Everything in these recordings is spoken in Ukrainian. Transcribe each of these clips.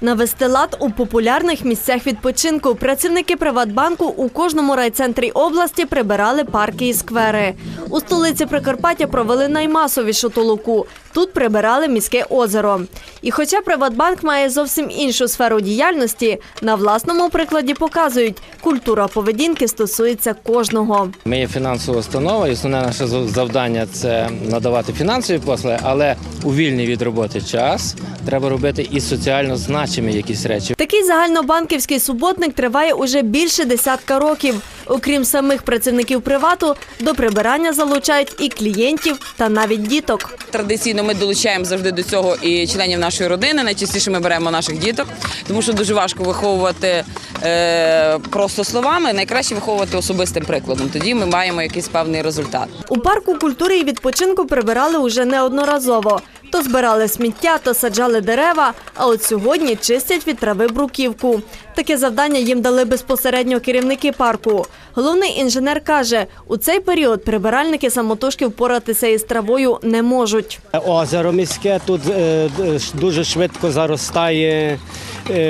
Навести лад у популярних місцях відпочинку. Працівники Приватбанку у кожному райцентрі області прибирали парки і сквери. У столиці Прикарпаття провели наймасовішу толоку. Тут прибирали міське озеро. І хоча Приватбанк має зовсім іншу сферу діяльності, на власному прикладі показують, культура поведінки стосується кожного. Ми є фінансова установа, і основне наше завдання це надавати фінансові послуги, але у вільний від роботи час треба робити і соціально значимі якісь речі. Такий загальнобанківський суботник триває уже більше десятка років. Окрім самих працівників привату, до прибирання залучають і клієнтів та навіть діток. Традиційно ми долучаємо завжди до цього і членів нашої родини. Найчастіше ми беремо наших діток, тому що дуже важко виховувати е, просто словами. Найкраще виховувати особистим прикладом. Тоді ми маємо якийсь певний результат. У парку культури і відпочинку прибирали уже неодноразово. То збирали сміття, то саджали дерева, а от сьогодні чистять від трави бруківку. Таке завдання їм дали безпосередньо керівники парку. Головний інженер каже, у цей період прибиральники самотужки впоратися із травою не можуть. Озеро міське тут е, дуже швидко заростає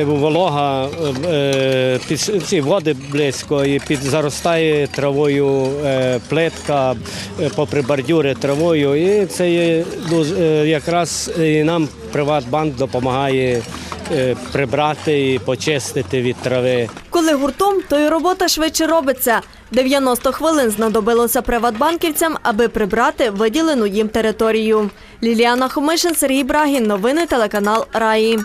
волога, е, під ці води близько і під заростає травою е, плитка, е, попри бордюри травою. І це є е, якраз і нам Приватбанк допомагає е, прибрати і почистити від трави. Коли гуртом, то й робота швидше робиться. 90 хвилин знадобилося приватбанківцям, аби прибрати виділену їм територію. Ліліана Хомишин, Сергій Брагін. Новини телеканал Раї.